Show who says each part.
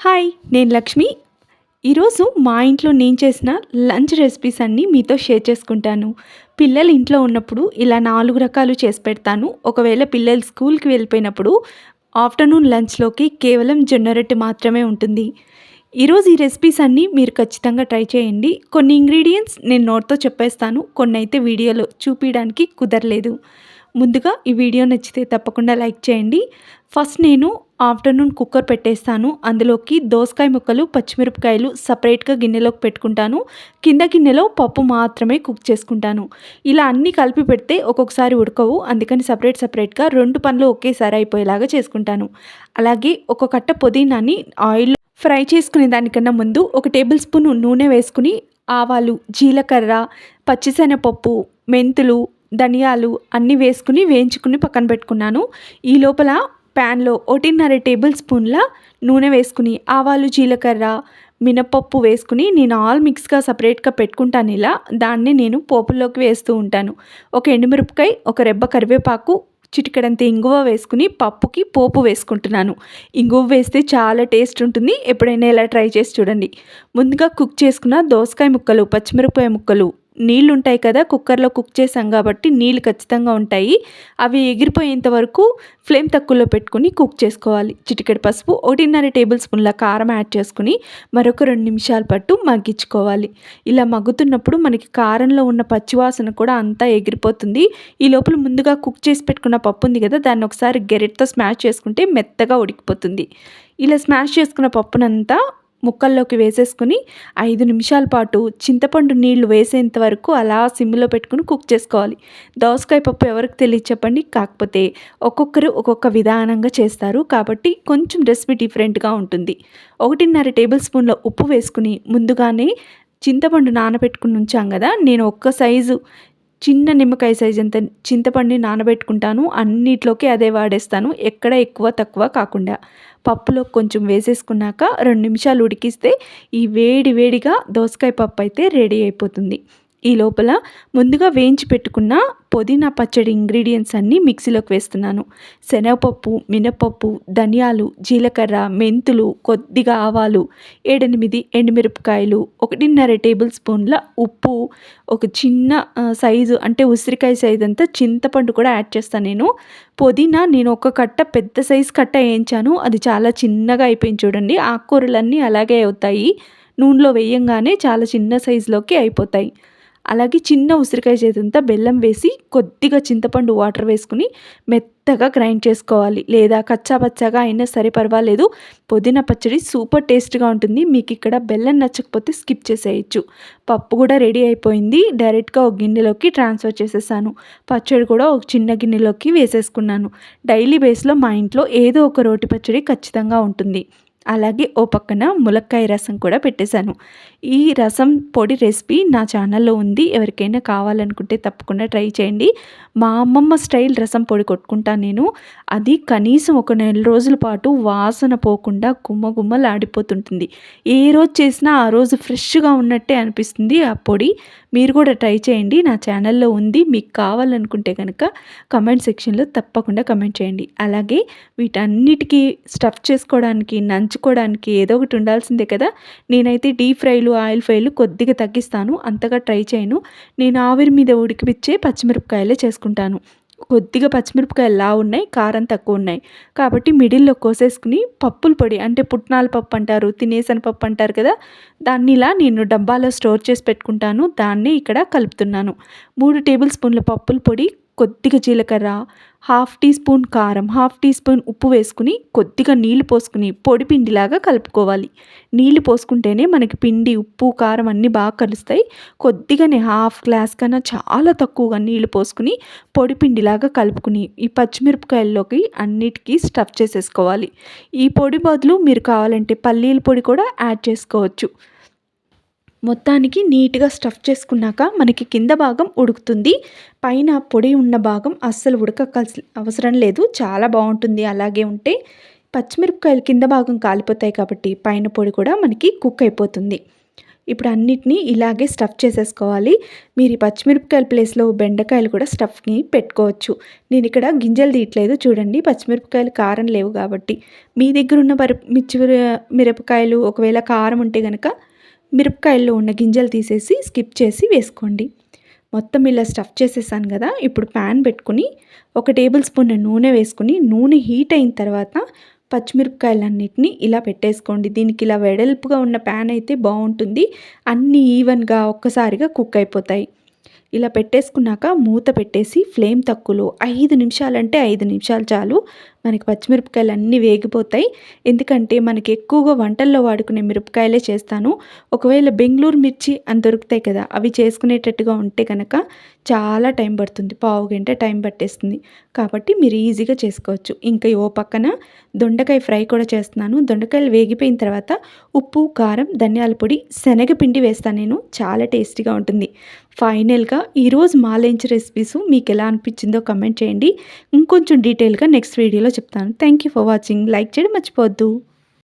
Speaker 1: Hi నేను లక్ష్మి. ఈరోజు మా ఇంట్లో నేను చేసిన లంచ్ రెసిపీస్ అన్నీ మీతో షేర్ చేసుకుంటాను. పిల్లలు ఇంట్లో ఉన్నప్పుడు ఇలా నాలుగు రకాలు చేసి పెడతాను. ఒకవేళ పిల్లలు స్కూల్కి వెళ్ళిపోయినప్పుడు ఆఫ్టర్నూన్ లంచ్లోకి కేవలం జొన్న రొట్టె మాత్రమే ఉంటుంది. ఈరోజు ఈ రెసిపీస్ అన్నీ మీరు ఖచ్చితంగా ట్రై చేయండి. కొన్ని ఇంగ్రీడియంట్స్ నేను నోట్తో చెప్పేస్తాను. కొన్ని అయితే వీడియోలో చూపించడానికి కుదరలేదు. ముందుగా ఈ వీడియో నచ్చితే తప్పకుండా లైక్ చేయండి. ఫస్ట్ నేను ఆఫ్టర్నూన్ కుక్కర్ పెట్టేస్తాను. అందులోకి దోసకాయ ముక్కలు పచ్చిమిరపకాయలు సపరేట్గా గిన్నెలోకి పెట్టుకుంటాను. కింద గిన్నెలో పప్పు మాత్రమే కుక్ చేసుకుంటాను. ఇలా అన్నీ కలిపి పెడితే ఒక్కొక్కసారి ఉడకవు. అందుకని సపరేట్ సపరేట్గా రెండు పనులు ఒకేసారి అయిపోయేలాగా చేసుకుంటాను. అలాగే ఒక కట్ట పుదీనాని ఆయిల్లో ఫ్రై చేసుకునే దానికన్నా ముందు ఒక టేబుల్ స్పూన్ నూనె వేసుకుని ఆవాలు జీలకర్ర పచ్చిశనగపప్పు మెంతులు ధనియాలు అన్నీ వేసుకుని వేయించుకుని పక్కన పెట్టుకున్నాను. ఈ లోపల ప్యాన్లో ఒకటిన్నర టేబుల్ స్పూన్ల నూనె వేసుకుని ఆవాలు జీలకర్ర మినపప్పు వేసుకుని నేను ఆల్ మిక్స్గా సపరేట్గా పెట్టుకుంటాను ఇలా. దాన్ని నేను పోపుల్లోకి వేస్తూ ఉంటాను. ఒక ఎండుమిరపకాయ ఒక రెబ్బ కరివేపాకు చిటికడంత ఇంగువ వేసుకుని పప్పుకి పోపు వేసుకుంటున్నాను. ఇంగువ వేస్తే చాలా టేస్ట్ ఉంటుంది. ఎప్పుడైనా ఇలా ట్రై చేసి చూడండి. ముందుగా కుక్ చేసుకున్న దోసకాయ ముక్కలు పచ్చిమిరపకాయ ముక్కలు నీళ్ళు ఉంటాయి కదా కుక్కర్లో కుక్ చేసాం కాబట్టి నీళ్ళు ఖచ్చితంగా ఉంటాయి. అవి ఎగిరిపోయేంత వరకు ఫ్లేమ్ తక్కువలో పెట్టుకుని కుక్ చేసుకోవాలి. చిటికెడు పసుపు ఒకటిన్నర టేబుల్ స్పూన్ల కారం యాడ్ చేసుకుని మరొక రెండు నిమిషాల పాటు మగ్గించుకోవాలి. ఇలా మగ్గుతున్నప్పుడు మనకి కారంలో ఉన్న పచ్చివాసన కూడా అంతా ఎగిరిపోతుంది. ఈ లోపల ముందుగా కుక్ చేసి పెట్టుకున్న పప్పు ఉంది కదా దాన్ని ఒకసారి గెరెట్తో స్మాష్ చేసుకుంటే మెత్తగా ఉడికిపోతుంది. ఇలా స్మాష్ చేసుకున్న పప్పునంతా ముక్కల్లోకి వేసేసుకుని ఐదు నిమిషాల పాటు చింతపండు నీళ్ళు వేసేంత వరకు అలా సిమ్లో పెట్టుకుని కుక్ చేసుకోవాలి. దోసకాయ పప్పు ఎవరికి తెలియదు చెప్పండి. కాకపోతే ఒక్కొక్కరు ఒక్కొక్క విధానంగా చేస్తారు. కాబట్టి కొంచెం రెసిపీ డిఫరెంట్గా ఉంటుంది. ఒకటిన్నర టేబుల్ స్పూన్ల ఉప్పు వేసుకుని ముందుగానే చింతపండు నానబెట్టుకుని ఉంచాం కదా నేను ఒక్క సైజు చిన్న నిమ్మకాయ సైజ్ అంత చింతపండుని నానబెట్టుకుంటాను అన్నిట్లోకి అదే వాడేస్తాను ఎక్కడ ఎక్కువ తక్కువ కాకుండా. పప్పులో కొంచెం వేసేసుకున్నాక రెండు నిమిషాలు ఉడికిస్తే ఈ వేడి వేడిగా దోసకాయ పప్పు అయితే రెడీ అయిపోతుంది. ఈ లోపల ముందుగా వేయించి పెట్టుకున్న పుదీనా పచ్చడి ఇంగ్రీడియంట్స్ అన్నీ మిక్సీలోకి వేస్తున్నాను. శనగపప్పు మినపప్పు ధనియాలు జీలకర్ర మెంతులు కొద్దిగా ఆవాలు ఏడెనిమిది ఎండుమిరపకాయలు ఒకటిన్నర టేబుల్ స్పూన్ల ఉప్పు ఒక చిన్న సైజు అంటే ఉసిరికాయ సైజు అంతా చింతపండు కూడా యాడ్ చేస్తాను నేను. పుదీనా నేను ఒక కట్ట పెద్ద సైజు కట్ట వేయించాను. అది చాలా చిన్నగా అయిపోయింది చూడండి. ఆకుకూరలన్నీ అలాగే అవుతాయి. నూనెలో వేయంగానే చాలా చిన్న సైజులోకి అయిపోతాయి. అలాగే చిన్న ఉసిరికాయ చేతంతా బెల్లం వేసి కొద్దిగా చింతపండు వాటర్ వేసుకుని మెత్తగా గ్రైండ్ చేసుకోవాలి. లేదా కచ్చా పచ్చాగా అయినా సరే పర్వాలేదు. పుదీనా పచ్చడి సూపర్ టేస్ట్గా ఉంటుంది. మీకు ఇక్కడ బెల్లం నచ్చకపోతే స్కిప్ చేసేయచ్చు. పప్పు కూడా రెడీ అయిపోయింది. డైరెక్ట్గా ఒక గిన్నెలోకి ట్రాన్స్ఫర్ చేసేసాను. పచ్చడి కూడా ఒక చిన్న గిన్నెలోకి వేసేసుకున్నాను. డైలీ బేస్లో మా ఇంట్లో ఏదో ఒక రోటి పచ్చడి ఖచ్చితంగా ఉంటుంది. అలాగే ఓ పక్కన ములక్కాయ రసం కూడా పెట్టేశాను. ఈ రసం పొడి రెసిపీ నా ఛానల్లో ఉంది. ఎవరికైనా కావాలనుకుంటే తప్పకుండా ట్రై చేయండి. మా అమ్మమ్మ స్టైల్ రసం పొడి కొట్టుకుంటాను నేను. అది కనీసం ఒక నెల రోజుల పాటు వాసన పోకుండా గుమ్మ ఆడిపోతుంటుంది ఏ రోజు చేసినా ఆ రోజు ఫ్రెష్గా ఉన్నట్టే అనిపిస్తుంది ఆ పొడి. మీరు కూడా ట్రై చేయండి. నా ఛానల్లో ఉంది. మీకు కావాలనుకుంటే కనుక కమెంట్ సెక్షన్లో తప్పకుండా కమెంట్ చేయండి. అలాగే వీటన్నిటికీ స్టఫ్ చేసుకోవడానికి నంచుకోవడానికి ఏదో ఒకటి ఉండాల్సిందే కదా. నేనైతే డీప్ ఫ్రైలు ఆయిల్ ఫ్రైలు కొద్దిగా తగ్గిస్తాను. అంతగా ట్రై చేయను. నేను ఆవిరి మీద ఉడికిపిచ్చే పచ్చిమిరపకాయలే చేసుకుంటాను. కొద్దిగా పచ్చిమిరపకాయలు లా ఉన్నాయి కారం తక్కువ ఉన్నాయి. కాబట్టి మిడిల్లో కోసేసుకుని పప్పుల పొడి అంటే పుట్నాల పప్పు అంటారు తినేసని పప్పు అంటారు కదా దాన్ని ఇలా నేను డబ్బాలో స్టోర్ చేసి పెట్టుకుంటాను. దాన్ని ఇక్కడ కలుపుతున్నాను. మూడు టేబుల్ స్పూన్ల పప్పుల పొడి కొద్దిగా జీలకర్ర హాఫ్ టీ స్పూన్ కారం హాఫ్ టీ స్పూన్ ఉప్పు వేసుకుని కొద్దిగా నీళ్ళు పోసుకుని పొడి పిండిలాగా కలుపుకోవాలి. నీళ్ళు పోసుకుంటేనే మనకి పిండి ఉప్పు కారం అన్నీ బాగా కలుస్తాయి. కొద్దిగానే హాఫ్ గ్లాస్ కన్నా చాలా తక్కువగా నీళ్ళు పోసుకుని పొడి పిండిలాగా కలుపుకుని ఈ పచ్చిమిరపకాయల్లోకి అన్నిటికీ స్టఫ్ చేసేసుకోవాలి. ఈ పొడి బదులు మీరు కావాలంటే పల్లీల పొడి కూడా యాడ్ చేసుకోవచ్చు. మొత్తానికి నీట్గా స్టఫ్ చేసుకున్నాక మనకి కింద భాగం ఉడుకుతుంది. పైన పొడి ఉన్న భాగం అస్సలు ఉడకక్కల్సి అవసరం లేదు. చాలా బాగుంటుంది. అలాగే ఉంటే పచ్చిమిరపకాయలు కింద భాగం కాలిపోతాయి కాబట్టి పైన పొడి కూడా మనకి కుక్ అయిపోతుంది. ఇప్పుడు అన్నిటినీ ఇలాగే స్టఫ్ చేసేసుకోవాలి. మీరు ఈ పచ్చిమిరపకాయల ప్లేస్లో బెండకాయలు కూడా స్టఫ్ని పెట్టుకోవచ్చు. నేను ఇక్కడ గింజలు తీయట్లేదు. చూడండి పచ్చిమిరపకాయలు కారం లేవు కాబట్టి. మీ దగ్గర ఉన్న పరి మిర్చి మిరపకాయలు ఒకవేళ కారం ఉంటే కనుక మిరపకాయల్లో ఉన్న గింజలు తీసేసి స్కిప్ చేసి వేసుకోండి. మొత్తం ఇలా స్టఫ్ చేసేసాను కదా ఇప్పుడు ప్యాన్ పెట్టుకుని ఒక టేబుల్ స్పూన్ నూనె వేసుకుని నూనె హీట్ అయిన తర్వాత పచ్చిమిరపకాయలన్నిటిని ఇలా పెట్టేసుకోండి. దీనికి ఇలా వెడల్పుగా ఉన్న ప్యాన్ అయితే బాగుంటుంది. అన్నీ ఈవెన్గా ఒక్కసారిగా కుక్ అయిపోతాయి. ఇలా పెట్టేసుకున్నాక మూత పెట్టేసి ఫ్లేమ్ తక్కువలో ఐదు నిమిషాలంటే ఐదు నిమిషాలు చాలు. మనకి పచ్చిమిరపకాయలు అన్నీ వేగిపోతాయి. ఎందుకంటే మనకి ఎక్కువగా వంటల్లో వాడుకునే మిరపకాయలే చేస్తాను. ఒకవేళ బెంగళూరు మిర్చి అని దొరుకుతాయి కదా అవి చేసుకునేటట్టుగా ఉంటే కనుక చాలా టైం పడుతుంది. పావు గంట టైం పట్టేస్తుంది. కాబట్టి మీరు ఈజీగా చేసుకోవచ్చు. ఇంకా ఓ పక్కన దొండకాయ ఫ్రై కూడా చేస్తున్నాను. దొండకాయలు వేగిపోయిన తర్వాత ఉప్పు కారం ధనియాల పొడి శనగపిండి వేస్తాను నేను. చాలా టేస్టీగా ఉంటుంది. ఫైనల్గా ఈరోజు మా లంచ్ రెసిపీస్ మీకు ఎలా అనిపించిందో కమెంట్ చేయండి. ఇంకొంచెం డీటెయిల్గా నెక్స్ట్ వీడియోలో చెప్తాను. Thank you for watching like చేయడం మర్చిపోవద్దు.